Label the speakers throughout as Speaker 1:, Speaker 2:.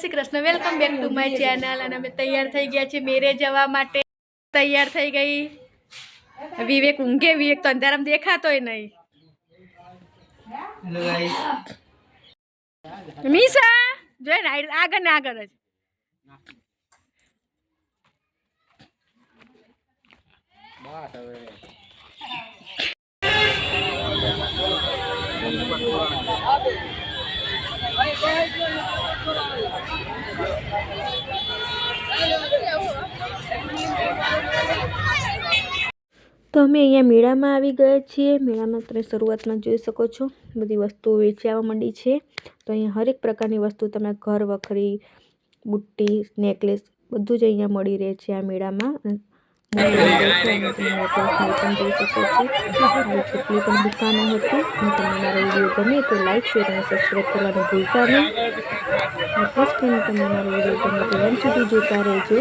Speaker 1: Shri Krishna welcome back to my channel અને અમે તૈયાર થઈ ગયા છીએ મેરે જવા માટે. તૈયાર થઈ ગઈ. વિવેક ઊંઘે વિવેક તો અંધારામાં દેખાતોય નહીં. મીસા જોઈ ને આગળ ને આગળ જ. તો અમે અહીંયા મેળામાં આવી ગયા છીએ. મેળામાં તમે શરૂઆતમાં જોઈ શકો છો. બધી વસ્તુઓ વેચાવા માંડી છે. તો અહીંયા હરેક પ્રકારની વસ્તુ તમે ઘર, વખરી, બુટ્ટી, નેકલેસ બધું જ અહીંયા મળી રહે છે આ મેળામાં. પણ જોઈ શકો છો. જેટલી પણ દુકાનો હતી અને તમને મારો વીડિયો ગમે તો લાઈક શેર અને સબસ્ક્રાઈબ કરવાનું ભૂલતા નહીં. અને ખાસ તમે મારો વીડિયો ગમે તો એન્ડ સુધી જોતા રહેજો.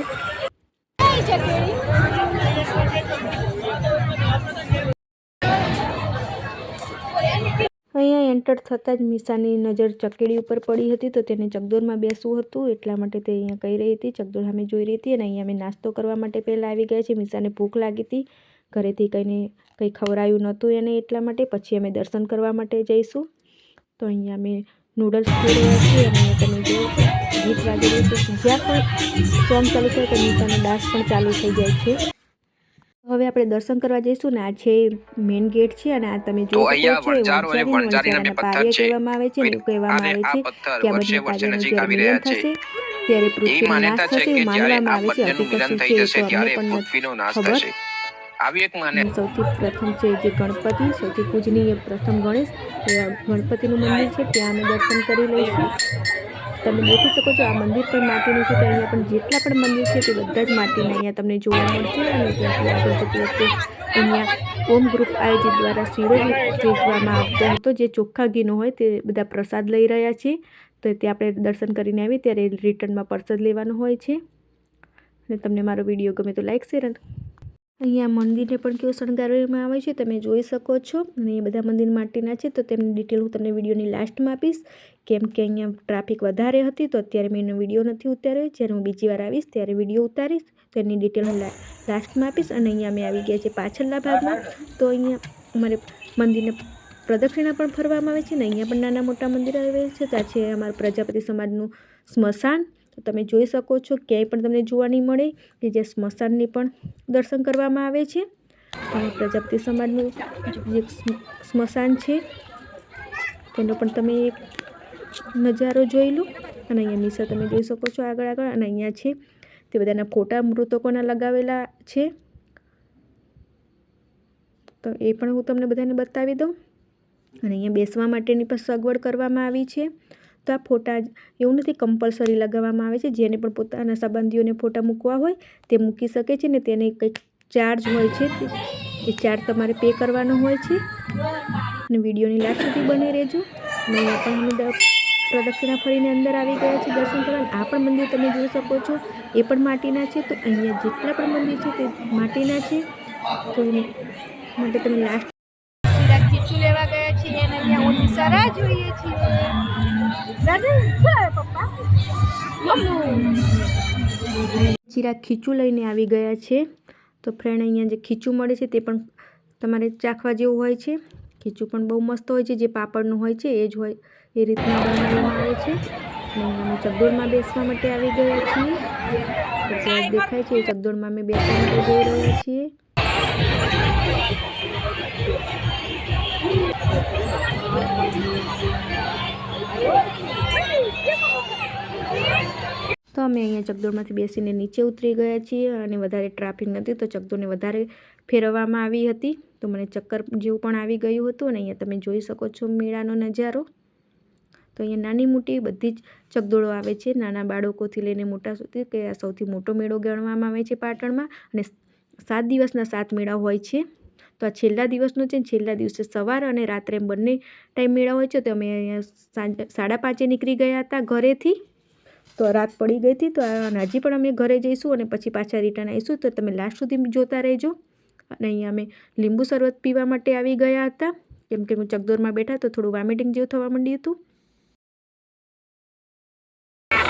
Speaker 1: એન્ટર થતાં જ મીસાની નજર ચકેડી ઉપર પડી હતી તો તેને ચકદોરમાં બેસવું હતું. એટલા માટે તે અહીંયા કહી રહી હતી, ચકદોર સામે જોઈ રહી હતી અને અહીંયા અમે નાસ્તો કરવા માટે પહેલાં આવી ગયા છે મીસાને ભૂખ લાગી હતી. ઘરેથી કંઈને કંઈ ખવડાયું નહોતું એને એટલા માટે. પછી અમે દર્શન કરવા માટે જઈશું. તો અહીંયા અમે નૂડલ્સ ખાઈ રહ્યા છીએ અને તમે જો ગીત વાગી રહ્યું છે જ્યાં પણ સોંગ ચાલુ થાય તો મીસાનો ડાન્સ પણ ચાલુ થઈ જાય છે. હવે આપણે દર્શન કરવા જઈશું ને આ છે મેઇન ગેટ છે અને આ તમે જોઈ શકો છો એ
Speaker 2: પથ્થર છે.
Speaker 1: કહેવામાં આવે છે ને એવું કહેવામાં આવે છે કે આ બંને
Speaker 2: નજીક
Speaker 1: જ્યારે
Speaker 2: આવી
Speaker 1: મિલન
Speaker 2: રહ્યા
Speaker 1: થશે ત્યારે પૃથ્વીનો નાશ થશે એવું માનવામાં આવે છે હકીકત
Speaker 2: થઈ
Speaker 1: છે એ
Speaker 2: જશે
Speaker 1: તો અમને
Speaker 2: ત્યારે
Speaker 1: પણ
Speaker 2: પૃથ્વીનો નાશ
Speaker 1: ખબર
Speaker 2: થશે આવી એક માને
Speaker 1: સૌથી પ્રથમ છે જે ગણપતિ સૌથી પૂજનીય પ્રથમ ગણેશ ગણપતિનું મંદિર છે ત્યાં અમે દર્શન કરી લઈશું તમે દેખી શકો છો, આ મંદિર પણ માટીનું છે, તો અહીંયા પણ જેટલા પણ મંદિર છે, તે બધા જ માટીના અહીંયા તમને જોવા મળશે અને ત્યાંથી આગળ જતી વખતે અહીંયા ઓમ ગ્રુપ આયોજિત દ્વારા શીરો વેચવામાં આવતો હતો, જે ચોખ્ખા ઘીનો હોય તે બધા પ્રસાદ લઈ રહ્યા છે. તો તે આપણે દર્શન કરીને આવીએ, ત્યારે રિટર્નમાં પ્રસાદ લેવાનો હોય છે. અને તમને મારો વીડિયો ગમે તો લાઈક, શેર અહીંયા મંદિરને પણ કેવું શણગારવામાં આવે છે, તમે જોઈ શકો છો. અને એ બધા મંદિર માટેના છે, તો તેમની ડિટેલ હું તમને વિડીયોની લાસ્ટમાં આપીશ. કેમ કે અહીંયા ટ્રાફિક વધારે હતી તો અત્યારે મેં એનો વીડિયો નથી ઉતાર્યો. જ્યારે હું બીજી વાર આવીશ ત્યારે વીડિયો ઉતારીશ. તો એની ડિટેલ હું લાસ્ટમાં આપીશ અને અહીંયા અમે આવી ગયા છે પાછળના ભાગમાં. તો અહીંયા અમારે મંદિરને પ્રદક્ષિણા પણ ફરવામાં આવે છે ને અહીંયા પણ નાના મોટા મંદિર આવે છે. ત્યાં છે અમારું પ્રજાપતિ સમાજનું સ્મશાન. તો તમે જોઈ શકો છો, ક્યાંય પણ તમને જોવા નહીં મળે કે જે સ્મશાનની પણ દર્શન કરવામાં આવે છે. પ્રજાપતિ સમાજનું જે સ્મશાન છે. તેનો પણ તમે એક નજારો જોઈ લો. અને અહીંયા નિશા તમે જોઈ શકો છો આગળ આગળ. અને અહીંયા છે, તે બધાના ફોટા મૃતકોના લગાવેલા છે. તો એ પણ હું તમને બધાને બતાવી દઉં. અને અહીંયા બેસવા માટેની પણ સગવડ કરવામાં આવી છે. તો આ ફોટા એવું નથી કમ્પલસરી લગાવવામાં આવે છે. જેને પણ પોતાના સંબંધીઓને ફોટા મૂકવા હોય, તે મૂકી શકે છે ને તેને કંઈક ચાર્જ હોય છે. એ ચાર્જ તમારે પે કરવાનો હોય છે. અને વિડીયોની લાસ્ટ સુધી બની રહેજો. અને અહીંયા પણ દ- પ્રદક્ષિણા ફરીને અંદર આવી ગયા છે. દર્શન કરવા આ પણ મંદિર તમે જોઈ શકો છો. એ પણ માટીના છે. તો અહીંયા જેટલા પણ મંદિર છે તે માટીના છે. તો માટે તમે લાસ્ટ ખીચું લેવા ગયા છીએ. અને અહીંયા ઓની સરા જોઈએ છીએ. ચીરા ખીચું લઈને આવી ગયા છે. તો ફ્રેન્ડ અહીંયા જે ખીચું મળે છે તે પણ તમારે ચાખવા જેવું હોય છે. ખીચું પણ બહુ મસ્ત હોય છે. જે પાપડનું હોય છે એ જ હોય. એ રીતના બનાવવામાં આવે છે. અમે ચકડોળમાં બેસવા માટે આવી ગયા છીએ. તો દેખાય છે એ ચકડોળમાં અમે બેસવા માટે જઈ રહ્યા છીએ. તો અમે અહીંયા ચગદોળમાંથી બેસીને નીચે ઉતરી ગયા છીએ અને વધારે ટ્રાફિક નથી તો ચકદોરને વધારે ફેરવવામાં આવી હતી. તો મને ચક્કર જેવું પણ આવી ગયું હતું અને અહીંયા તમે જોઈ શકો છો મેળાનો નજારો. તો અહીંયા નાની મોટી બધી જ ચકદોળો આવે છે. નાના બાળકોથી લઈને મોટા સુધી કે આ સૌથી મોટો મેળો ગણવામાં આવે છે પાટણમાં અને સાત દિવસના સાત મેળા હોય છે. તો આ છેલ્લા દિવસનો છે છેલ્લા દિવસે સવાર અને રાત્રે બંને ટાઈમ મેળા હોય છે. તો અમે અહીંયા સાડા પાંચે નીકળી ગયા હતા ઘરેથી. તો રાત પડી ગઈ હતી. તો હજી પણ અમે ઘરે જઈશું અને પછી પાછા રિટર્ન આવીશું. તો તમે લાસ્ટ સુધી જોતા રહેજો. અને અહીંયા અમે લીંબુ શરબત પીવા માટે આવી ગયા હતા. કેમ કે હું ચકદોરમાં બેઠા તો થોડું વોમિટિંગ જેવું થવા માંડ્યું હતું.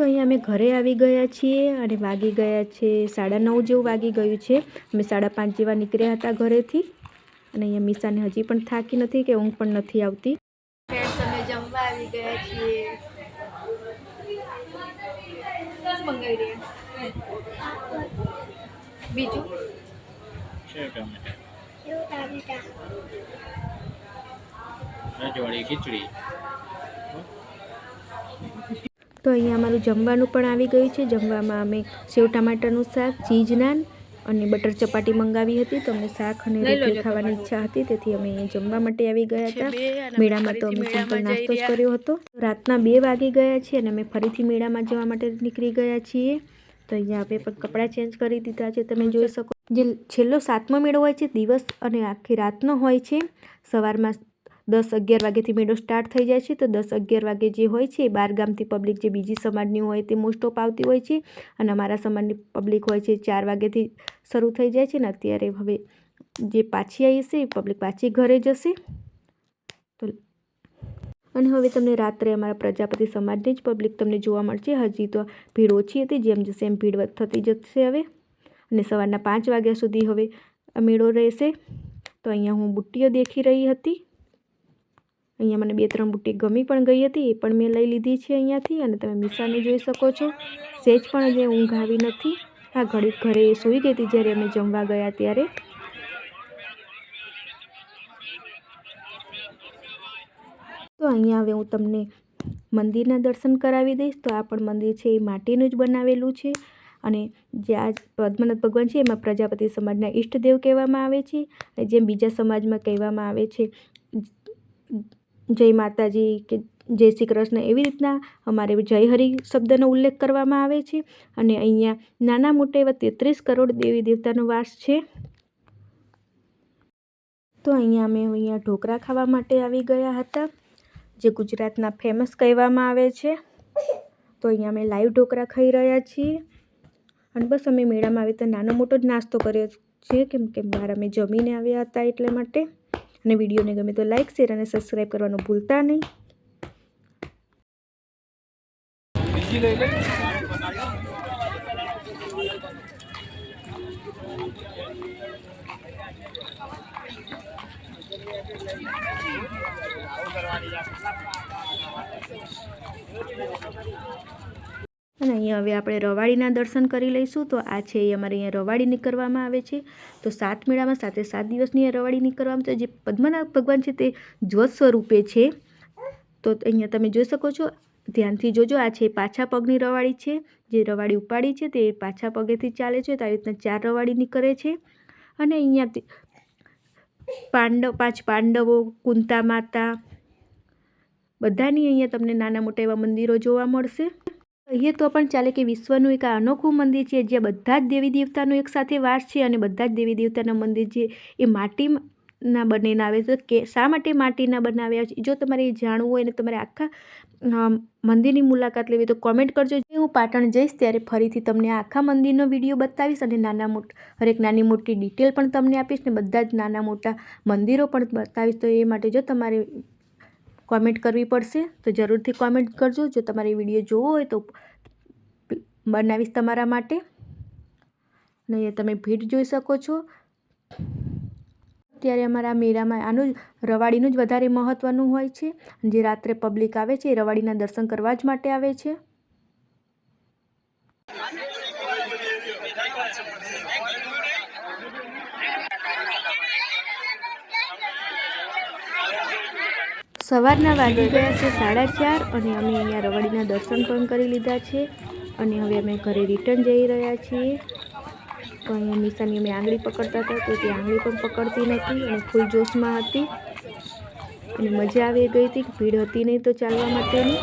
Speaker 1: તો અહીંયા અમે ઘરે આવી ગયા છીએ અને વાગી ગયા છે સાડા નવ જેવું વાગી ગયું છે. અમે સાડા પાંચ જેવા નીકળ્યા હતા ઘરેથી અને અહીંયા મીસાને હજી પણ થાકી નથી કે ઊંઘ પણ નથી આવતી. અમે જમવા આવી ગયા છીએ. શું મંગાવી રહ્યા? બીજું?
Speaker 3: રજવાડી ખીચડી.
Speaker 1: તો અહીંયા અમારું જમવાનું પણ આવી ગયું છે. જમવામાં અમે સેવ ટમાટરનું શાક ચીજ નાન અને બટર ચપાટી મંગાવી હતી. તો અમને શાક અને રોટલી ખાવાની ઈચ્છા હતી. તેથી અમે અહીંયા જમવા માટે આવી ગયા હતા. મેળામાં તો અમે સિમ્પલ નાસ્તો જ કર્યો હતો. રાતના બે વાગી ગયા છે અને અમે ફરીથી મેળામાં જવા માટે નીકળી ગયા છીએ. તો અહીંયા આપણે પણ કપડાં ચેન્જ કરી દીધા છે. તમે જોઈ શકો જે છેલ્લો સાતમો મેળો હોય છે દિવસ અને આખી રાતનો હોય છે. સવારમાં દસ અગિયાર વાગ્યાથી મેળો સ્ટાર્ટ થઈ જાય છે. તો દસ અગિયાર વાગે જે હોય છે, એ ગામથી પબ્લિક જે બીજી સમાજની હોય તે મોસ્ટ ઓફ આવતી હોય છે. અને અમારા સમાજની પબ્લિક હોય છે, ચાર વાગ્યાથી શરૂ થઈ જાય છે ને અત્યારે હવે જે પાછી આવી છે પબ્લિક પાછી ઘરે જશે. તો અને હવે તમને રાત્રે અમારા પ્રજાપતિ સમાજની જ પબ્લિક તમને જોવા મળશે. હજી તો ભીડ ઓછી હતી, જેમ જશે એમ ભીડ થતી જશે હવે. અને સવારના પાંચ વાગ્યા સુધી હવે મેળો રહેશે. તો અહીંયા હું બુટ્ટીઓ દેખી રહી હતી. અહીંયા મને બે ત્રણ બુટ્ટી ગમી પણ ગઈ હતી, એ પણ મેં લઈ લીધી છે અહીંયાથી અને તમે મિસાને જોઈ શકો છો. સેજ પણ જે ઊંઘ આવી નથી. આ ઘડી ઘરે સૂઈ ગઈ હતી જ્યારે અમે જમવા ગયા ત્યારે. તો અહીંયા હવે હું તમને મંદિરના દર્શન કરાવી દઈશ. તો આ પણ મંદિર છે, એ માટીનું જ બનાવેલું છે. અને જે આ પદ્મનાથ ભગવાન છે, એમાં પ્રજાપતિ સમાજના ઈષ્ટદેવ કહેવામાં આવે છે. અને જેમ બીજા સમાજમાં કહેવામાં આવે છે જય માતાજી કે જય શ્રી કૃષ્ણ એવી રીતના અમારે જય હરિ શબ્દનો ઉલ્લેખ કરવામાં આવે છે અને અહીંયા નાના મોટા એવા તેત્રીસ કરોડ દેવી દેવતાનો વાસ છે. તો અહીંયા અમે અહીંયા ઢોકળા ખાવા માટે આવી ગયા હતા, જે ગુજરાતના ફેમસ કહેવામાં આવે છે. તો અહીંયા અમે લાઈવ ઢોકળા ખાઈ રહ્યા છીએ અને બસ અમે મેળામાં આવી તો નાનો મોટો જ નાસ્તો કર્યો છે, કેમ કે બહાર અમે જમીને આવ્યા હતા એટલે માટે. અને વિડીયોને ગમે તો લાઇક શેર અને સબસ્ક્રાઈબ કરવાનું ભૂલતા નહીં. અને અહીંયા હવે આપણે રવાડીના દર્શન કરી લઈશું. તો આ છે એ અમારે અહીંયા રવાડી નીકળવામાં આવે છે. તો સાત મેળામાં સાથે સાત દિવસની અહીંયા રવાડી નીકળવામાં છે. જે પદ્મનાભ ભગવાન છે તે જ્યોત સ્વરૂપે છે. તો અહીંયા તમે જોઈ શકો છો, ધ્યાનથી જોજો, આ છે પાછા પગની રવાડી છે. જે રવાડી ઉપાડી છે તે પાછા પગેથી ચાલે છે. તો આવી રીતના ચાર રવાડી નીકળે છે. અને અહીંયા પાંડવ, પાંચ પાંડવો, કુંતા માતા, બધાની અહીંયા તમને નાના મોટા એવા મંદિરો જોવા મળશે. કહીએ તો પણ ચાલે કે વિશ્વનું એક અનોખું મંદિર છે, જ્યાં બધા જ દેવી દેવતાનો એક સાથે વાસ છે અને બધા જ દેવી દેવતાના મંદિર છે એ માટીના બનીને આવે છે. કે શા માટે માટીના બનાવ્યા છે? જો તમારે એ જાણવું હોય ને તમારે આખા મંદિરની મુલાકાત લેવી તો કોમેન્ટ કરજો. જે હું પાટણ જઈશ ત્યારે ફરીથી તમને આખા મંદિરનો વીડિયો બતાવીશ અને નાના મોટા, હરેક નાની મોટી ડિટેલ પણ તમને આપીશ ને બધા જ નાના મોટા મંદિરો પણ બતાવીશ. તો એ માટે જો તમારે કોમેન્ટ કરવી પડશે, તો જરૂરથી કોમેન્ટ કરજો. જો તમારે વીડિયો જોવો હોય તો બનાવીશ તમારા માટે. અને તમે ભીડ જોઈ શકો છો. અત્યારે અમારા મેળામાં આનું જ, રવાડીનું જ વધારે મહત્ત્વનું હોય છે. જે રાત્રે પબ્લિક આવે છે એ રવાડીના દર્શન કરવા જ માટે આવે છે. સવારના વાગી ગયા છે સાડા ચાર અને અમે અહીંયા રવાડીના દર્શન પણ કરી લીધા છે અને હવે અમે ઘરે રિટર્ન જઈ રહ્યા છીએ. તો અહીંયા નિશાની અમે આંગળી પકડતા હતા તો તે આંગળી પણ પકડતી નથી અને ફૂલ જોશમાં હતી. અને મજા આવી ગઈ હતી, ભીડ હતી નહીં તો ચાલવા માટેની.